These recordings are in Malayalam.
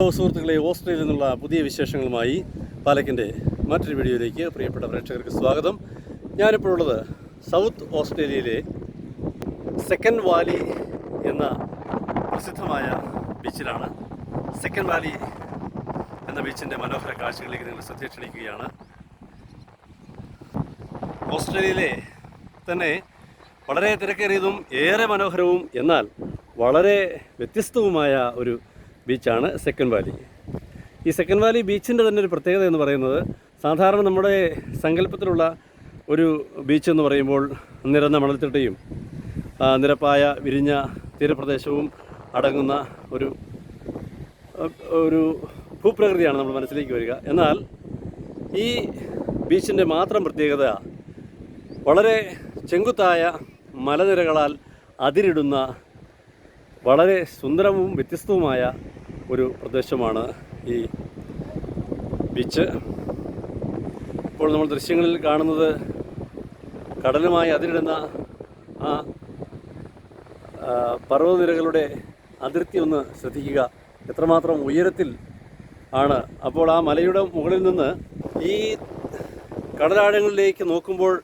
ഹലോ സുഹൃത്തുക്കളെ ഓസ്ട്രേലിയയിൽ നിന്നുള്ള പുതിയ വിശേഷങ്ങളുമായി പാലക്കിന്റെ മറ്റൊരു വീഡിയോയിലേക്ക് പ്രിയപ്പെട്ട പ്രേക്ഷകർക്ക് സ്വാഗതം. ഞാനിപ്പോഴുള്ളത് സൗത്ത് ഓസ്ട്രേലിയയിലെ സെക്കൻഡ് വാലി എന്ന പ്രസിദ്ധമായ ബീച്ചിലാണ്. സെക്കൻഡ് വാലി എന്ന ബീച്ചിന്റെ മനോഹര കാഴ്ചകളിലേക്ക് നിങ്ങൾ ശ്രദ്ധ ക്ഷണിക്കുകയാണ് ഓസ്ട്രേലിയയിലെ തന്നെ വളരെ തിരക്കേറിയതും ഏറെ മനോഹരവും എന്നാൽ വളരെ വ്യത്യസ്തവുമായ ഒരു ബീച്ചാണ് സെക്കൻഡ് വാലി. ഈ സെക്കൻഡ് വാലി ബീച്ചിന്റെ തന്നെ ഒരു പ്രത്യേകത എന്ന് പറയുന്നത് സാധാരണ നമ്മുടെ സങ്കല്പത്തിലുള്ള ഒരു ബീച്ച് എന്ന് പറയുമ്പോൾ നിരന്ന മണൽത്തിട്ടയും നിരപ്പായ വിരിഞ്ഞ തീരപ്രദേശവും അടങ്ങുന്ന ഒരു ഒരു ഭൂപ്രകൃതിയാണ് നമ്മൾ മനസ്സിലേക്ക് വരിക. എന്നാൽ ഈ ബീച്ചിന്റെ മാത്രം പ്രത്യേകത വളരെ ചെങ്കുത്തായ മലനിരകളാൽ അതിരിടുന്ന വളരെ സുന്ദരവും വ്യത്യസ്തവുമായ ഒരു പ്രദേശമാണ് ഈ ബീച്ച്. ഇപ്പോൾ നമ്മൾ ദൃശ്യങ്ങളിൽ കാണുന്നത് കടലുമായി അതിരിടുന്ന ആ പർവതനിരകളുടെ അതിർത്തി ഒന്ന് ശ്രദ്ധിക്കുക. എത്രമാത്രം ഉയരത്തിൽ ആണ്. അപ്പോൾ ആ മലയുടെ മുകളിൽ നിന്ന് ഈ കടലാഴങ്ങളിലേക്ക് നോക്കുമ്പോൾ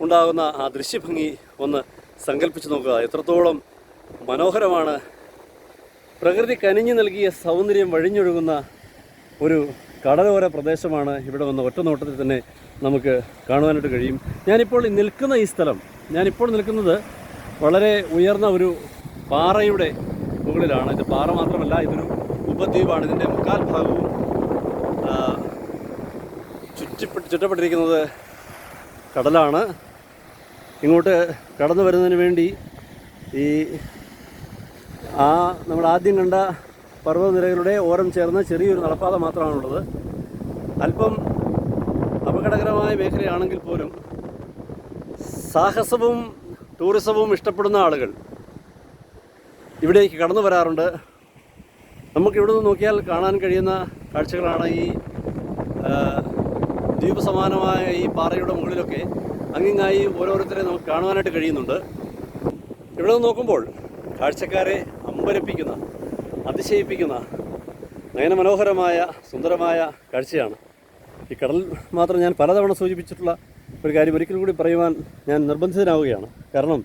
ഉണ്ടാകുന്ന ആ ദൃശ്യഭംഗി ഒന്ന് സങ്കല്പിച്ച് നോക്കുക. എത്രത്തോളം മനോഹരമാണ് പ്രകൃതി കനിഞ്ഞു നൽകിയ സൗന്ദര്യം വഴിഞ്ഞൊഴുകുന്ന ഒരു കടലോര പ്രദേശമാണ് ഇവിടെ വന്ന ഒറ്റ നോട്ടത്തിൽ തന്നെ നമുക്ക് കാണുവാനായിട്ട് കഴിയും. ഞാനിപ്പോൾ നിൽക്കുന്ന ഈ സ്ഥലം ഞാനിപ്പോൾ നിൽക്കുന്നത് വളരെ ഉയർന്ന ഒരു പാറയുടെ മുകളിലാണ്. ഇത് പാറ മാത്രമല്ല ഇതൊരു ഉപദ്വീപാണ്. ഇതിന്റെ മുക്കാൽ ഭാഗവും ചുറ്റിപ്പെട്ട് ചുറ്റപ്പെട്ടിരിക്കുന്നത് കടലാണ്. ഇങ്ങോട്ട് കടന്നു വരുന്നതിന് വേണ്ടി ഈ ആ നമ്മൾ ആദ്യം കണ്ട പർവതനിരകളുടെ ഓരം ചേർന്ന ചെറിയൊരു നടപ്പാത മാത്രമാണുള്ളത്. അല്പം അപകടകരമായ മേഖലയാണെങ്കിൽ പോലും സാഹസവും ടൂറിസവും ഇഷ്ടപ്പെടുന്ന ആളുകൾ ഇവിടേക്ക് കടന്നു വരാറുണ്ട്. നമുക്ക് ഇവിടെ നിന്ന് നോക്കിയാൽ കാണാൻ കഴിയുന്ന കാഴ്ചകളാണ് ഈ ദ്വീപ് സമാനമായ ഈ പാറയുടെ മുകളിലൊക്കെ അങ്ങിങ്ങായി ഓരോരുത്തരെ നമുക്ക് കാണുവാനായിട്ട് കഴിയുന്നുണ്ട്. ഇവിടെ നിന്ന് നോക്കുമ്പോൾ കാഴ്ചക്കാരെ അമ്പരപ്പിക്കുന്ന അതിശയിപ്പിക്കുന്ന നയനമനോഹരമായ സുന്ദരമായ കാഴ്ചയാണ്. ഈ കടൽ മാത്രം ഞാൻ പലതവണ സൂചിപ്പിച്ചിട്ടുള്ള ഒരു കാര്യം ഒരിക്കൽ കൂടി പറയുവാൻ ഞാൻ നിർബന്ധിതനാവുകയാണ്. കാരണം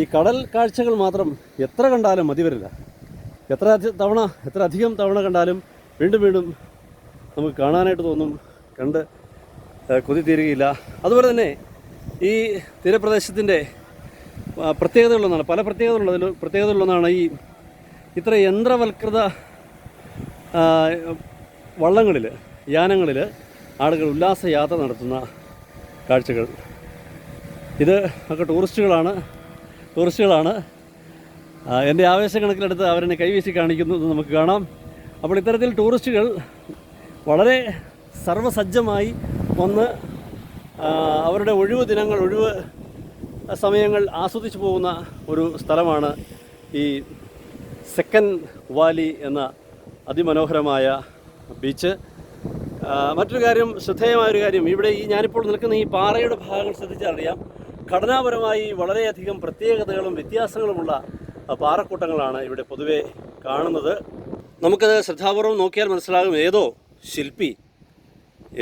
ഈ കടൽ കാഴ്ചകൾ മാത്രം എത്ര കണ്ടാലും മതി വരില്ല. എത്ര തവണ എത്ര അധികം തവണ കണ്ടാലും വീണ്ടും വീണ്ടും നമുക്ക് കാണാനായിട്ട് തോന്നും കണ്ട് കൊതി തീരുകയില്ല അതുപോലെ തന്നെ ഈ തീരപ്രദേശത്തിന്റെ പ്രത്യേകതകളൊന്നാണ് പല പ്രത്യേകതകളുള്ളതിൽ പ്രത്യേകതകളൊന്നാണ് ഈ ഇത്ര യന്ത്രവൽകൃത വള്ളങ്ങളിൽ യാനങ്ങളിൽ ആളുകൾ ഉല്ലാസ യാത്ര നടത്തുന്ന കാഴ്ചകൾ. ഇത് ഒക്കെ ടൂറിസ്റ്റുകളാണ് ടൂറിസ്റ്റുകളാണ്. എന്റെ ആവേശ കണക്കിലെടുത്ത് അവരെന്നെ കൈവീശി കാണിക്കുന്നത് നമുക്ക് കാണാം. അപ്പോൾ ഇത്തരത്തിൽ ടൂറിസ്റ്റുകൾ വളരെ സർവസജ്ജമായി വന്ന് അവരുടെ ഒഴിവ് ദിനങ്ങൾ ഒഴിവ് സമയങ്ങൾ ആസ്വദിച്ചു പോകുന്ന ഒരു സ്ഥലമാണ് ഈ സെക്കൻഡ് വാലി എന്ന അതിമനോഹരമായ ബീച്ച്. മറ്റൊരു കാര്യം ശ്രദ്ധേയമായ ഒരു കാര്യം. ഇവിടെ ഈ ഞാനിപ്പോൾ നിൽക്കുന്ന ഈ പാറയുടെ ഭാഗങ്ങൾ ശ്രദ്ധിച്ചറിയാം ഘടനാപരമായി വളരെയധികം പ്രത്യേകതകളും വ്യത്യാസങ്ങളുമുള്ള പാറക്കൂട്ടങ്ങളാണ് ഇവിടെ പൊതുവെ കാണുന്നത്. നമുക്കത് ശ്രദ്ധാപൂർവം നോക്കിയാൽ മനസ്സിലാകും. ഏതോ ശില്പി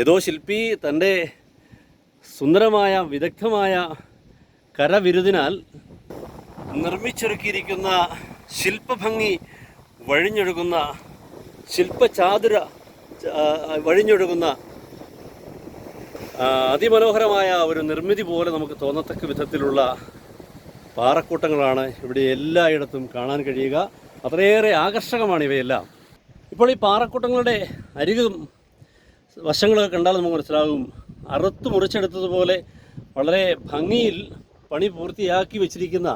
ഏതോ ശില്പി തന്റെ സുന്ദരമായ വിദഗ്ധമായ കരവിരുതിനാൽ നിർമ്മിച്ചൊരുക്കിയിരിക്കുന്ന ശില്പഭംഗി വഴിഞ്ഞൊഴുകുന്ന ശില്പചാതുര വഴിഞ്ഞൊഴുകുന്ന അതിമനോഹരമായ ഒരു നിർമ്മിതി പോലെ നമുക്ക് തോന്നത്തക്ക വിധത്തിലുള്ള പാറക്കൂട്ടങ്ങളാണ് ഇവിടെ എല്ലായിടത്തും കാണാൻ കഴിയുക. അത്രയേറെ ആകർഷകമാണ് ഇവയെല്ലാം. ഇപ്പോൾ ഈ പാറക്കൂട്ടങ്ങളുടെ അരികും വശങ്ങളൊക്കെ കണ്ടാൽ നമുക്ക് മനസ്സിലാകും. അറുത്ത് മുറിച്ചെടുത്തതുപോലെ വളരെ ഭംഗിയിൽ പണി പൂർത്തിയാക്കി വെച്ചിരിക്കുന്ന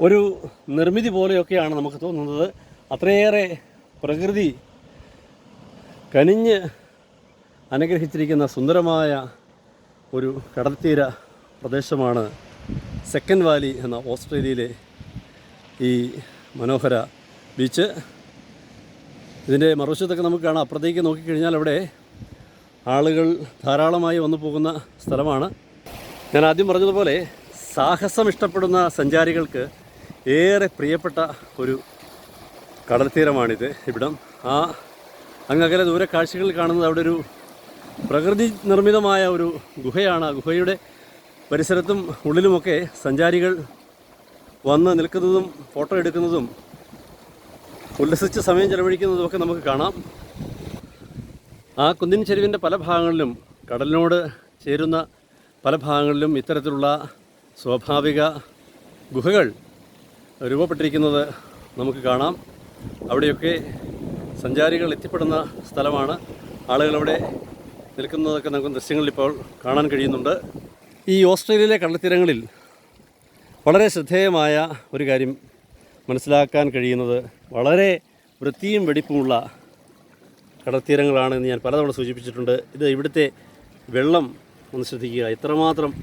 ഒരു നിർമ്മിതി പോലെയൊക്കെയാണ് നമുക്ക് തോന്നുന്നത്. അത്രയേറെ പ്രകൃതി കനിഞ്ഞ് അനുഗ്രഹിച്ചിരിക്കുന്ന സുന്ദരമായ ഒരു കടൽത്തീര പ്രദേശമാണ് സെക്കൻഡ് വാലി എന്ന ഓസ്ട്രേലിയയിലെ ഈ മനോഹര ബീച്ച്. ഇതിന്റെ മറുവശത്തൊക്കെ നമുക്ക് കാണാം. അപ്പുറത്തേക്ക് നോക്കിക്കഴിഞ്ഞാൽ അവിടെ ആളുകൾ ധാരാളമായി വന്നു പോകുന്ന സ്ഥലമാണ്. ഞാൻ ആദ്യം പറഞ്ഞതുപോലെ സാഹസം ഇഷ്ടപ്പെടുന്ന സഞ്ചാരികൾക്ക് ഏറെ പ്രിയപ്പെട്ട ഒരു കടൽ തീരമാണിത് ഇവിടം. ആ അങ്ങകലെ ദൂരെ കാഴ്ചകളിൽ കാണുന്നത് അവിടെ ഒരു പ്രകൃതി നിർമ്മിതമായ ഒരു ഗുഹയാണ്. ആ ഗുഹയുടെ പരിസരത്തും ഉള്ളിലുമൊക്കെ സഞ്ചാരികൾ വന്ന് നിൽക്കുന്നതും ഫോട്ടോ എടുക്കുന്നതും ഉല്ലസിച്ച് സമയം ചെലവഴിക്കുന്നതും ഒക്കെ നമുക്ക് കാണാം. ആ കുന്നിൻ ചെരുവിന്റെ പല ഭാഗങ്ങളിലും കടലിനോട് ചേരുന്ന പല ഭാഗങ്ങളിലും ഇത്തരത്തിലുള്ള സ്വാഭാവിക ഗുഹകൾ രൂപപ്പെട്ടിരിക്കുന്നത് നമുക്ക് കാണാം. അവിടെയൊക്കെ സഞ്ചാരികൾ എത്തിപ്പെടുന്ന സ്ഥലമാണ്. ആളുകൾ അവിടെ നിൽക്കുന്നതൊക്കെ നമുക്ക് ദൃശ്യങ്ങളിൽ ഇപ്പോൾ കാണാൻ കഴിയുന്നുണ്ട്. ഈ ഓസ്ട്രേലിയയിലെ കടൽത്തീരങ്ങളിൽ വളരെ ശ്രദ്ധേയമായ ഒരു കാര്യം മനസ്സിലാക്കാൻ കഴിയുന്നത് വളരെ വൃത്തിയും വെടിപ്പുമുള്ള കടൽത്തീരങ്ങളാണ് എന്ന് ഞാൻ പലതവണ സൂചിപ്പിച്ചിട്ടുണ്ട്. ഇത് ഇവിടുത്തെ വെള്ളം ഒന്ന് ശ്രദ്ധിക്കുക. എത്രമാത്രം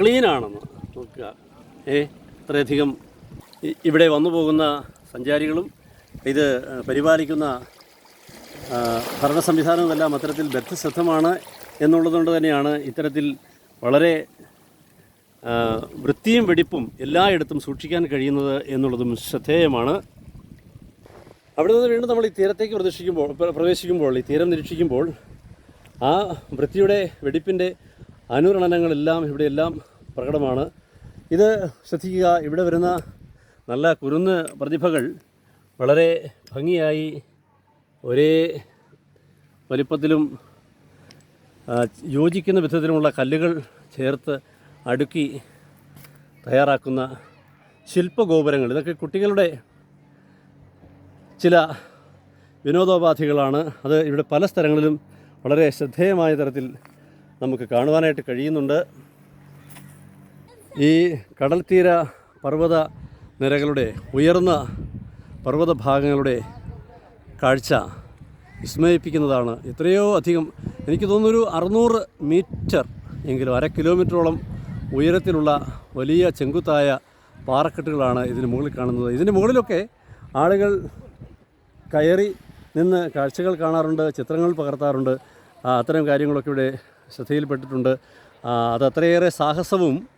ക്ലീനാണെന്ന് നോക്കുക. ഏ അത്രയധികം ഇ- ഇവിടെ വന്നു പോകുന്ന സഞ്ചാരികളും ഇത് പരിപാലിക്കുന്ന ഭരണ സംവിധാനമെല്ലാം അത്തരത്തിൽ ബദ്ധശ്രദ്ധമാണ് എന്നുള്ളതുകൊണ്ട് തന്നെയാണ് ഇത്തരത്തിൽ വളരെ വൃത്തിയും വെടിപ്പും എല്ലായിടത്തും സൂക്ഷിക്കാൻ കഴിയുന്നത് എന്നുള്ളതും ശ്രദ്ധേയമാണ്. അവിടെ നിന്ന് വീണ്ടും നമ്മൾ ഈ തീരത്തേക്ക് പ്രദർശിക്കുമ്പോൾ പ്രവേശിക്കുമ്പോൾ ഈ തീരം നിരീക്ഷിക്കുമ്പോൾ ആ വൃത്തിയുടെ വെടിപ്പിന്റെ അനുരണനങ്ങളെല്ലാം ഇവിടെയെല്ലാം പ്രകടമാണ്. ഇത് ശ്രദ്ധിക്കുക ഇവിടെ വരുന്ന നല്ല കുരുന്ന് പ്രതിഭകൾ വളരെ ഭംഗിയായി ഒരേ വലിപ്പത്തിലും യോജിക്കുന്ന വിധത്തിലുമുള്ള കല്ലുകൾ ചേർത്ത് അടുക്കി തയ്യാറാക്കുന്ന ശില്പഗോപുരങ്ങൾ. ഇതൊക്കെ കുട്ടികളുടെ ചില വിനോദോപാധികളാണ്. അത് ഇവിടെ പല സ്ഥലങ്ങളിലും വളരെ ശ്രദ്ധേയമായ തരത്തിൽ നമുക്ക് കാണുവാനായിട്ട് കഴിയുന്നുണ്ട്. ഈ കടൽത്തീര തീര പർവത നിരകളുടെ ഉയർന്ന പർവത ഭാഗങ്ങളുടെ കാഴ്ച വിസ്മയിപ്പിക്കുന്നതാണ്. എത്രയോ അധികം എനിക്ക് തോന്നുന്നു ഒരു അറുന്നൂറ് മീറ്റർ എങ്കിലും അര കിലോമീറ്ററോളം ഉയരത്തിലുള്ള വലിയ ചെങ്കുത്തായ പാറക്കെട്ടുകളാണ് ഇതിന് മുകളിൽ കാണുന്നത്. ഇതിന് മുകളിലൊക്കെ ആളുകൾ കയറി നിന്ന് കാഴ്ചകൾ കാണാറുണ്ട് ചിത്രങ്ങൾ പകർത്താറുണ്ട്. അത്തരം കാര്യങ്ങളൊക്കെ ഇവിടെ ശ്രദ്ധയിൽപ്പെട്ടിട്ടുണ്ട്. അത് അത്രയേറെ സാഹസവും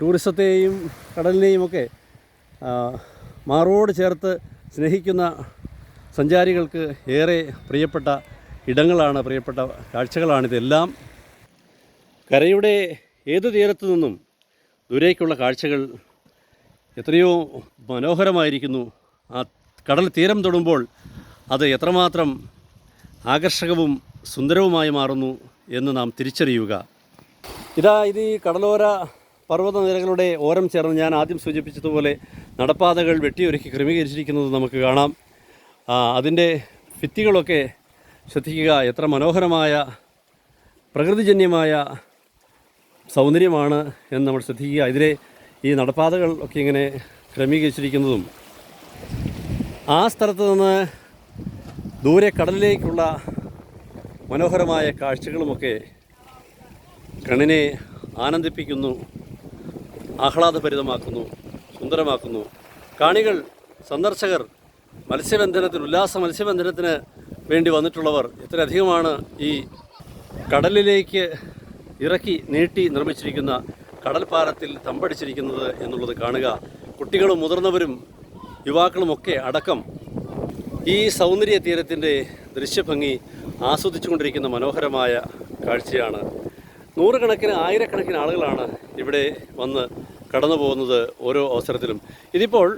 ടൂറിസത്തെയും കടലിനെയും ഒക്കെ മാറോട് ചേർത്ത് സ്നേഹിക്കുന്ന സഞ്ചാരികൾക്ക് ഏറെ പ്രിയപ്പെട്ട ഇടങ്ങളാണ് പ്രിയപ്പെട്ട കാഴ്ചകളാണിതെല്ലാം കരയുടെ ഏതു തീരത്തു നിന്നും ദൂരേക്കുള്ള കാഴ്ചകൾ എത്രയോ മനോഹരമായിരിക്കുന്നു. ആ കടൽ തീരം തൊടുമ്പോൾ അത് എത്രമാത്രം ആകർഷകവും സുന്ദരവുമായി മാറുന്നു എന്ന് നാം തിരിച്ചറിയുക. ഇതാ ഇത് ഈ കടലോര പർവത നിരകളുടെ ഓരം ചേർന്ന് ഞാൻ ആദ്യം സൂചിപ്പിച്ചതുപോലെ നടപ്പാതകൾ വെട്ടിയൊരുക്കി ക്രമീകരിച്ചിരിക്കുന്നത് നമുക്ക് കാണാം. അതിന്റെ ഭിത്തികളൊക്കെ ശ്രദ്ധിക്കുക. എത്ര മനോഹരമായ പ്രകൃതിജന്യമായ സൗന്ദര്യമാണ് എന്ന് നമ്മൾ ശ്രദ്ധിക്കുക. ഇതിലെ ഈ നടപ്പാതകൾ ഒക്കെ ഇങ്ങനെ ക്രമീകരിച്ചിരിക്കുന്നതും ആ സ്ഥലത്ത് നിന്ന് ദൂരെ കടലിലേക്കുള്ള മനോഹരമായ കാഴ്ചകളുമൊക്കെ കണ്ണിനെ ആനന്ദിപ്പിക്കുന്നു. ആഹ്ലാദഭരിതമാക്കുന്നു സുന്ദരമാക്കുന്നു. കാണികൾ സന്ദർശകർ മത്സ്യബന്ധനത്തിന് ഉല്ലാസ മത്സ്യബന്ധനത്തിന് വേണ്ടി വന്നിട്ടുള്ളവർ എത്രയധികമാണ് ഈ കടലിലേക്ക് ഇറക്കി നീട്ടി നിർമ്മിച്ചിരിക്കുന്ന കടൽപ്പാലത്തിൽ തമ്പടിച്ചിരിക്കുന്നത് എന്നുള്ളത് കാണുക. കുട്ടികളും മുതിർന്നവരും യുവാക്കളുമൊക്കെ അടക്കം ഈ സൗന്ദര്യ തീരത്തിന്റെ ദൃശ്യഭംഗി ആസ്വദിച്ചുകൊണ്ടിരിക്കുന്ന മനോഹരമായ കാഴ്ചയാണ്. നൂറുകണക്കിന് ആയിരക്കണക്കിന് ആളുകളാണ് ഇവിടെ വന്ന് കടന്നു പോകുന്നത് ഓരോ അവസരത്തിലും. ഇതിപ്പോൾ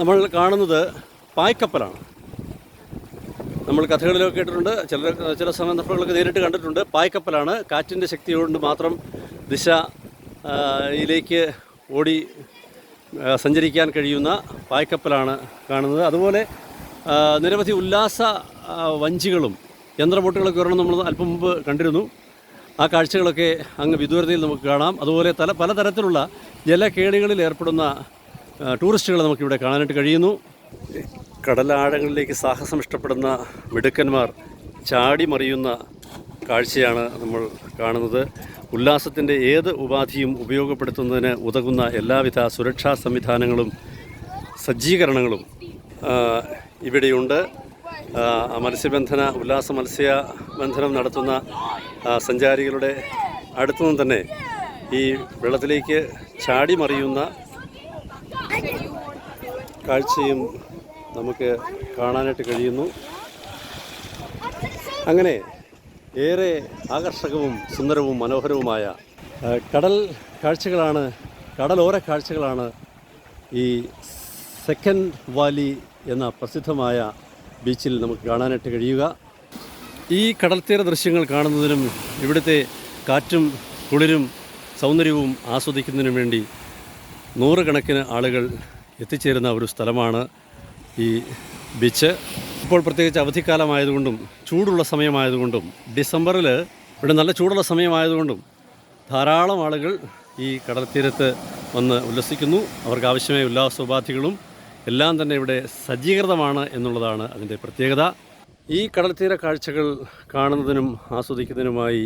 നമ്മൾ കാണുന്നത് പായ്ക്കപ്പലാണ്. നമ്മൾ കഥകളിലൊക്കെ കേട്ടിട്ടുണ്ട് ചില ചില സന്ദർഭങ്ങളൊക്കെ നേരിട്ട് കണ്ടിട്ടുണ്ട്. പായ്ക്കപ്പലാണ് കാറ്റിന്റെ ശക്തി കൊണ്ട് മാത്രം ദിശ യിലേക്ക് ഓടി സഞ്ചരിക്കാൻ കഴിയുന്ന പായ്ക്കപ്പലാണ് കാണുന്നത്. അതുപോലെ നിരവധി ഉല്ലാസ വഞ്ചികളും യന്ത്രബോട്ടുകളൊക്കെ ഒരെണ്ണം നമ്മൾ അല്പം മുമ്പ് കണ്ടിരുന്നു. ആ കാഴ്ചകളൊക്കെ അങ്ങ് വിദൂരതയിൽ നമുക്ക് കാണാം. അതുപോലെ തല പലതരത്തിലുള്ള ജലകേണികളിൽ ഏർപ്പെടുന്ന ടൂറിസ്റ്റുകളെ നമുക്കിവിടെ കാണാനായിട്ട് കഴിയുന്നു. കടലാഴങ്ങളിലേക്ക് സാഹസം ഇഷ്ടപ്പെടുന്ന മിടുക്കന്മാർ ചാടി മറിയുന്ന കാഴ്ചയാണ് നമ്മൾ കാണുന്നത്. ഉല്ലാസത്തിന്റെ ഏത് ഉപാധിയും ഉപയോഗപ്പെടുത്തുന്നതിന് ഉതകുന്ന എല്ലാവിധ സുരക്ഷാ സംവിധാനങ്ങളും സജ്ജീകരണങ്ങളും ഇവിടെയുണ്ട്. മത്സ്യബന്ധന ഉല്ലാസ മത്സ്യ ബന്ധനം നടത്തുന്ന സഞ്ചാരികളുടെ അടുത്തുനിന്ന് തന്നെ ഈ വെള്ളത്തിലേക്ക് ചാടി മറിയുന്ന കാഴ്ചയും നമുക്ക് കാണാനായിട്ട് കഴിയുന്നു. അങ്ങനെ ഏറെ ആകർഷകവും സുന്ദരവും മനോഹരവുമായ കടൽ കാഴ്ചകളാണ് കടലോര കാഴ്ചകളാണ് ഈ സെക്കൻഡ് വാലി എന്ന പ്രസിദ്ധമായ ബീച്ചിൽ നമുക്ക് കാണാനായിട്ട് കഴിയുക. ഈ കടൽത്തീര ദൃശ്യങ്ങൾ കാണുന്നതിനും ഇവിടുത്തെ കാറ്റും കുളിരും സൗന്ദര്യവും ആസ്വദിക്കുന്നതിനും വേണ്ടി നൂറുകണക്കിന് ആളുകൾ എത്തിച്ചേരുന്ന ഒരു സ്ഥലമാണ് ഈ ബീച്ച്. ഇപ്പോൾ പ്രത്യേകിച്ച് അവധിക്കാലമായതുകൊണ്ടും ചൂടുള്ള സമയമായതുകൊണ്ടും ഡിസംബറിൽ ഇവിടെ നല്ല ചൂടുള്ള സമയമായതുകൊണ്ടും ധാരാളം ആളുകൾ ഈ കടൽത്തീരത്ത് വന്ന് ഉല്ലസിക്കുന്നു. അവർക്ക് ആവശ്യമായ ഉല്ലാസോപാധികളും എല്ലാം തന്നെ ഇവിടെ സജ്ജീകൃതമാണ് എന്നുള്ളതാണ് അതിന്റെ പ്രത്യേകത. ഈ കടൽത്തീര കാഴ്ചകൾ കാണുന്നതിനും ആസ്വദിക്കുന്നതിനുമായി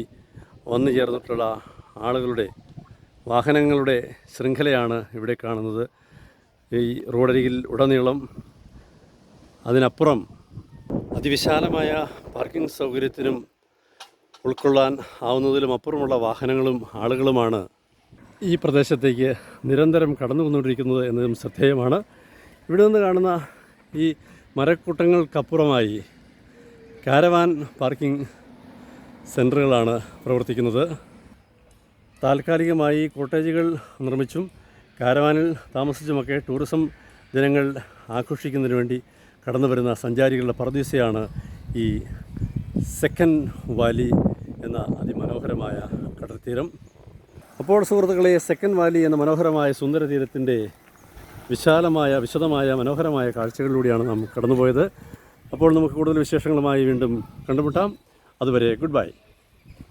വന്നു ചേർന്നിട്ടുള്ള ആളുകളുടെ വാഹനങ്ങളുടെ ശൃംഖലയാണ് ഇവിടെ കാണുന്നത്. ഈ റോഡരികിൽ ഉടനീളം അതിനപ്പുറം അതിവിശാലമായ പാർക്കിംഗ് സൗകര്യത്തിനും ഉൾക്കൊള്ളാൻ ആവുന്നതിലും അപ്പുറമുള്ള വാഹനങ്ങളും ആളുകളുമാണ് ഈ പ്രദേശത്തേക്ക് നിരന്തരം കടന്നു വന്നുകൊണ്ടിരിക്കുന്നത് എന്നതും ശ്രദ്ധേയമാണ്. ഇവിടെ നിന്ന് കാണുന്ന ഈ മരക്കൂട്ടങ്ങൾക്കപ്പുറമായി കാരവാൻ പാർക്കിംഗ് സെന്ററുകളാണ് പ്രവർത്തിക്കുന്നത്. താൽക്കാലികമായി കോട്ടേജുകൾ നിർമ്മിച്ചും കാരവാനിൽ താമസിച്ചുമൊക്കെ ടൂറിസം ജനങ്ങൾ ആഘോഷിക്കുന്നതിന് വേണ്ടി കടന്നു വരുന്ന സഞ്ചാരികളുടെ പറദീസയാണ് ഈ സെക്കൻഡ് വാലി എന്ന അതിമനോഹരമായ കടൽത്തീരം അപ്പോൾ സുഹൃത്തുക്കളെ സെക്കൻഡ് വാലി എന്ന മനോഹരമായ സുന്ദര തീരത്തിന്റെ വിശാലമായ വിശദമായ മനോഹരമായ കാഴ്ചകളിലൂടെയാണ് നാം കടന്നുപോയത്. അപ്പോൾ നമുക്ക് കൂടുതൽ വിശേഷങ്ങളുമായി വീണ്ടും കണ്ടുമുട്ടാം. അതുവരെ ഗുഡ് ബൈ.